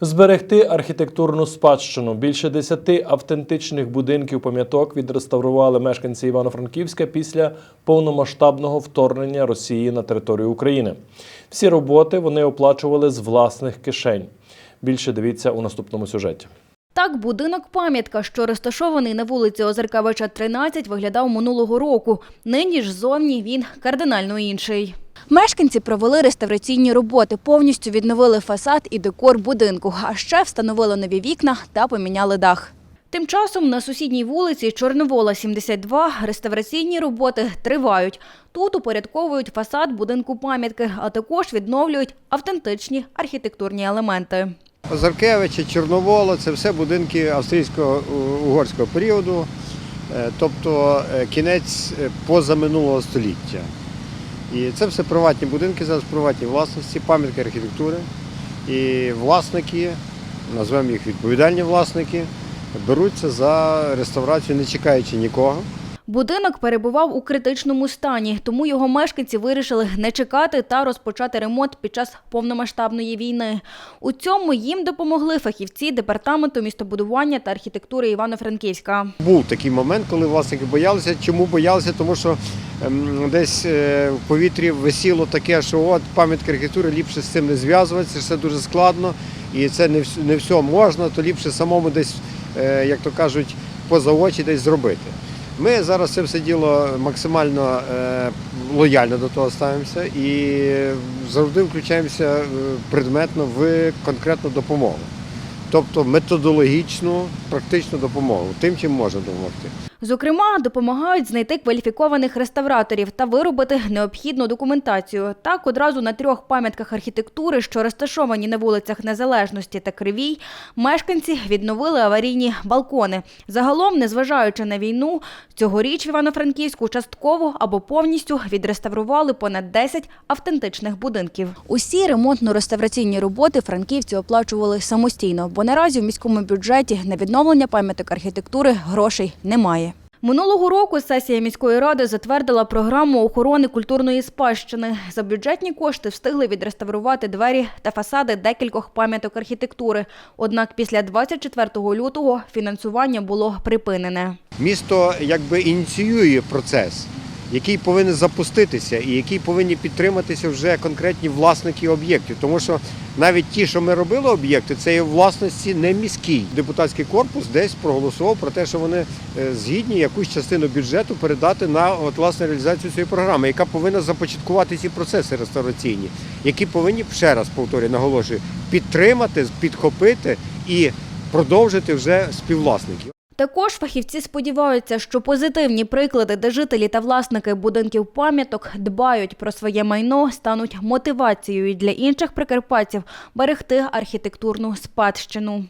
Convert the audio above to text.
Зберегти архітектурну спадщину. Більше десяти автентичних будинків пам'яток відреставрували мешканці Івано-Франківська після повномасштабного вторгнення Росії на територію України. Всі роботи вони оплачували з власних кишень. Більше дивіться у наступному сюжеті. Так, будинок пам'ятка, що розташований на вулиці Озеркавича, 13, виглядав минулого року. Нині ж зовні він кардинально інший. Мешканці провели реставраційні роботи, повністю відновили фасад і декор будинку, а ще встановили нові вікна та поміняли дах. Тим часом на сусідній вулиці Чорновола, 72, реставраційні роботи тривають. Тут упорядковують фасад будинку пам'ятки, а також відновлюють автентичні архітектурні елементи. Озаркевича, Чорновола це все будинки австрійсько-угорського періоду, е, тобто е, кінець е, позаминулого століття. І це все приватні будинки, зараз приватні власності, пам'ятки архітектури. І власники, назвемо їх відповідальні власники, беруться за реставрацію, не чекаючи нікого. Будинок перебував у критичному стані, тому його мешканці вирішили не чекати та розпочати ремонт під час повномасштабної війни. У цьому їм допомогли фахівці департаменту містобудування та архітектури Івано-Франківська. Був такий момент, коли власники боялися. Чому боялися? Тому що ем, десь е, в повітрі висіло таке, що от пам'ятка архітектури ліпше з цим не зв'язуватися, все дуже складно, і це не, не все можна, то ліпше самому десь, е, як то кажуть, поза очі десь зробити. Ми зараз це все діло максимально е, лояльно до того ставимося і завжди включаємося е, предметно в конкретну допомогу. Тобто методологічну, практичну допомогу, тим, чим можна допомогти. Зокрема, допомагають знайти кваліфікованих реставраторів та виробити необхідну документацію. Так, одразу на трьох пам'ятках архітектури, що розташовані на вулицях Незалежності та Кривій, мешканці відновили аварійні балкони. Загалом, незважаючи на війну, цьогоріч в Івано-Франківську частково або повністю відреставрували понад 10 автентичних будинків. Усі ремонтно-реставраційні роботи франківці оплачували самостійно, бо наразі в міському бюджеті на відновлення пам'яток архітектури грошей немає. Минулого року сесія міської ради затвердила програму охорони культурної спадщини. За бюджетні кошти встигли відреставрувати двері та фасади декількох пам'яток архітектури. Однак після 24 лютого фінансування було припинене. Місто якби ініціює процес, який повинен запуститися і який повинні підтриматися вже конкретні власники об'єктів. Тому що навіть ті, що ми робили об'єкти, це є власності не міський. Депутатський корпус десь проголосував про те, що вони е, згідні якусь частину бюджету передати на от, власне реалізацію цієї програми, яка повинна започаткувати ці процеси реставраційні, які повинні ще раз повторюю, наголошую, підтримати, підхопити і продовжити вже співвласників. Також фахівці сподіваються, що позитивні приклади, де жителі та власники будинків пам'яток дбають про своє майно, стануть мотивацією для інших прикарпатців берегти архітектурну спадщину.